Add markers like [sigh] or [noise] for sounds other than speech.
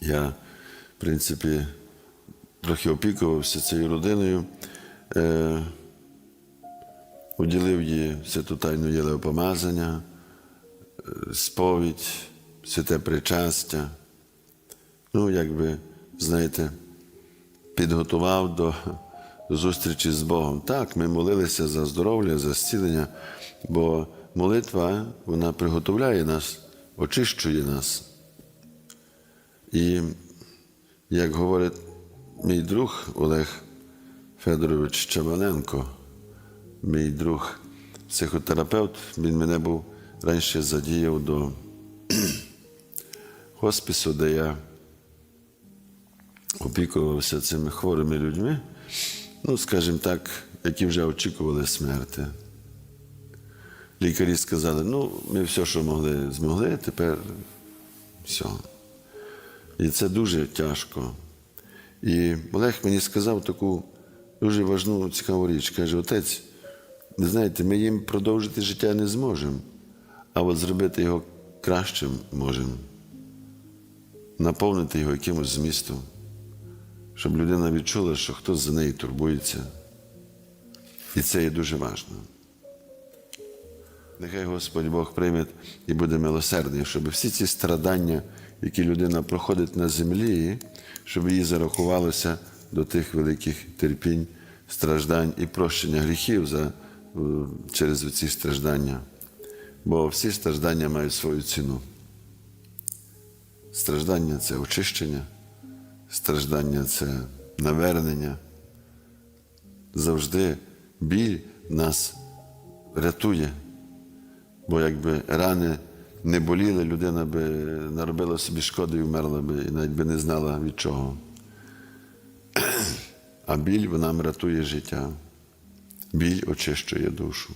Я, в принципі, трохи опікувався цією родиною, е, уділив їй святу тайну єлеопомазання, е, сповідь, святе причастя. Ну, якби, знаєте, підготував до, до зустрічі з Богом. Так, ми молилися за здоров'я, за зцілення, бо молитва вона приготовляє нас, очищує нас. І як говорить мій друг Олег Федорович Чабаненко, мій друг психотерапевт, він мене був раніше задіяв до [clears throat] хоспису, де я опікувався цими хворими людьми, ну, скажімо так, які вже очікували смерти. Лікарі сказали, ну, ми все, що могли, змогли, тепер все. І це дуже тяжко. І Олег мені сказав таку дуже важну, цікаву річ. Каже, отець, ви знаєте, ми їм продовжити життя не зможемо, а от зробити його кращим можемо. Наповнити його якимось змістом, щоб людина відчула, що хтось за неї турбується. І це є дуже важливо. Нехай Господь Бог прийме і буде милосердний, щоб всі ці страдання, які людина проходить на землі, щоб їй зарахувалося до тих великих терпінь, страждань і прощення гріхів за, е, через ці страждання. Бо всі страждання мають свою ціну. Страждання це очищення, страждання це навернення. Завжди біль нас рятує. Бо якби рани не боліли, людина би наробила собі шкоди і вмерла би, і навіть би не знала від чого. А біль вона нам рятує життя. Біль очищує душу.